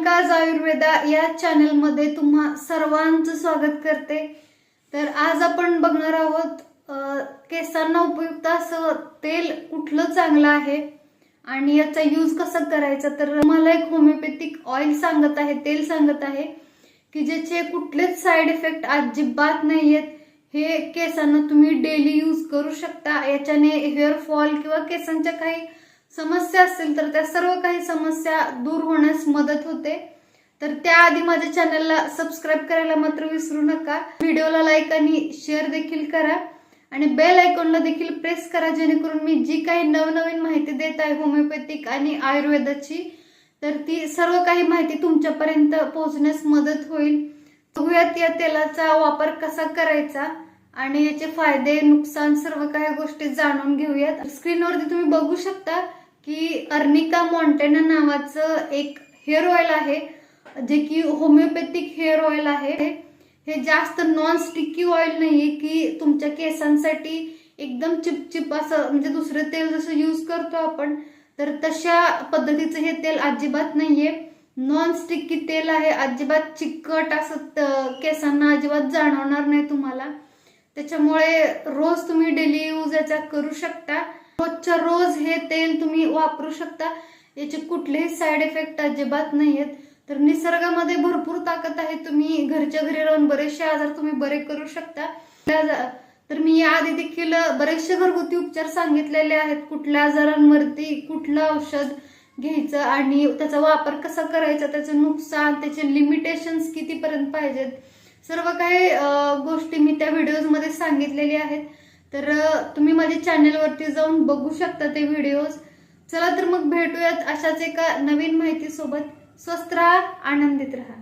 कामकाज आयुर्वेदा या चॅनलमध्ये तुम्हा सर्वांचं स्वागत करते. तर आज आपण बघणार आहोत केसांना उपयुक्त असं तेल कुठलं चांगलं आहे आणि याचा यूज कसा करायचा? तर मला एक होमिओपॅथिक ऑइल सांगत आहे तेल सांगत आहे की ज्याचे कुठलेच साईड इफेक्ट अजिबात नाही आहेत हे केसांना तुम्ही डेली यूज करू शकता. याच्याने हेअर फॉल किंवा केसांच्या काही समस्या असतील तर त्या सर्व काही समस्या दूर होण्यास मदत होते. तर त्याआधी माझ्या चॅनलला सबस्क्राईब करायला मात्र विसरू नका. व्हिडिओला लाईक आणि शेअर देखील करा. आणि बेल आयकॉनला देखील प्रेस करा जेणेकरून मी जी काही नवनवीन माहिती देत आहे होमिओपॅथिक आणि आयुर्वेदाची तर ती सर्व काही माहिती तुमच्यापर्यंत पोहोचण्यास मदत होईल. बघूयात या तेलाचा वापर कसा करायचा आणि याचे फायदे नुकसान सर्व काही गोष्टी जाणून घेऊयात. स्क्रीनवरती तुम्ही बघू शकता. की अर्निका मॉन्टेना नावाचं एक हेअर ऑइल आहे जे की होमिओपॅथिक हेअर ऑइल आहे. हे जास्त नॉन स्टिकी ऑइल नाहीये की तुमच्या केसांसाठी एकदम चिपचिप असं म्हणजे दुसरं तेल जसं यूज करतो आपण तर तशा पद्धतीचं हे तेल अजिबात नाहीये. नॉन स्टिकी तेल आहे अजिबात चिकट असं केसांना अजिबात जाणवणार नाही तुम्हाला. त्याच्यामुळे रोज तुम्ही डेली यूज याचा करू शकता. रोजच्या रोज हे तेल तुम्ही वापरू शकता. याचे कुठलेही साईड इफेक्ट अजिबात नाही आहेत तर निसर्गामध्ये भरपूर ताकद आहे. तुम्ही घरच्या घरी राहून बरेचसे आजार तुम्ही बरे करू शकता. त्या- तर मी याआधी देखील बरेचसे घरगुती उपचार सांगितलेले आहेत. कुठल्या आजारांवरती कुठलं औषध घ्यायचं आणि त्याचा वापर कसा करायचा त्याचं नुकसान त्याचे लिमिटेशन्स कितीपर्यंत पाहिजेत? सर्व काही गोष्टी मी त्या व्हिडिओजमध्ये सांगितलेल्या आहेत. तर तुम्ही माझ्या चॅनलवरती जाऊन बघू शकता ते व्हिडिओज चला तर मग भेटूयात अशाच एका नवीन माहितीसोबत. स्वस्त राहा आनंदित राहा.